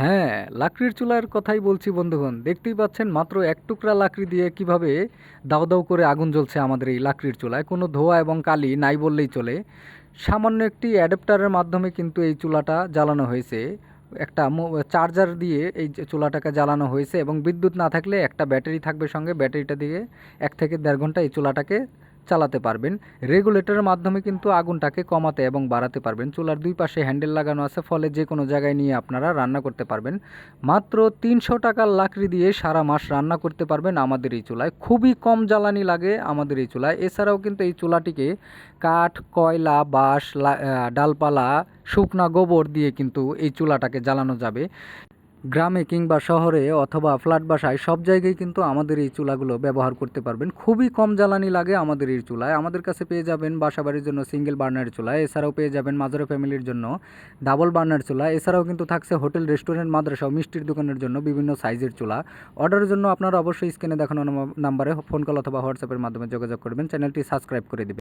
হ্যাঁ লাকড়ির চুলার কথাই বলছি বন্ধুগণ। দেখতেই পাচ্ছেন, মাত্র এক টুকরা লাকড়ি দিয়ে কীভাবে দাউ দাউ করে আগুন জ্বলছে আমাদের এই লাকড়ির চুলায়। কোনো ধোয়া এবং কালি নাই বললেই চলে। সামান্য একটি অ্যাডাপ্টারের মাধ্যমে কিন্তু এই চুলাটা জ্বালানো হয়েছে। একটা চার্জার দিয়ে এই চুলাটাকে জ্বালানো হয়েছে এবং বিদ্যুৎ না থাকলে একটা ব্যাটারি থাকবে সঙ্গে। ব্যাটারিটা দিয়ে এক থেকে দেড় ঘণ্টা এই চুলাটাকে চালাতে পারবেন। রেগুলেটরের মাধ্যমে কিন্তু আগুনটাকে কমাতে এবং বাড়াতে পারবেন। চুলার দুই পাশে হ্যান্ডেল লাগানো আছে, ফলে যে কোনো জায়গায় নিয়ে আপনারা রান্না করতে পারবেন। মাত্র তিনশো টাকার লাকড়ি দিয়ে সারা মাস রান্না করতে পারবেন আমাদের এই চুলায়। খুবই কম জ্বালানি লাগে আমাদের এই চুলায়। এছাড়াও কিন্তু এই চুলাটিকে কাঠ, কয়লা, বাঁশ ডালপালা, শুকনা গোবর দিয়ে কিন্তু এই চুলাটাকে জ্বালানো যাবে। গ্রামে কিংবা শহরে অথবা ফ্ল্যাট বাসায় সব জায়গায় কিন্তু আমাদের এই চুলাগুলো ব্যবহার করতে পারবেন। খুবই কম জ্বালানি লাগে আমাদের এই চুলায়। আমাদের কাছে পেয়ে যাবেন বাসাবাড়ির জন্য সিঙ্গেল বার্নার চুলা, এছাড়াও পেয়ে যাবেন মাজারা ফ্যামিলির জন্য ডাবল বার্নার চুলা, এছাড়াও কিন্তু থাকছে হোটেল, রেস্টুরেন্ট, মাদ্রাসা ও মিষ্টির দোকানের জন্য বিভিন্ন সাইজের চুলা। অর্ডারের জন্য আপনারা অবশ্যই স্ক্রিনে দেখানো নাম্বারে ফোন কল অথবা হোয়াটসঅ্যাপের মাধ্যমে যোগাযোগ করবেন। চ্যানেলটি সাবস্ক্রাইব করে দিবেন।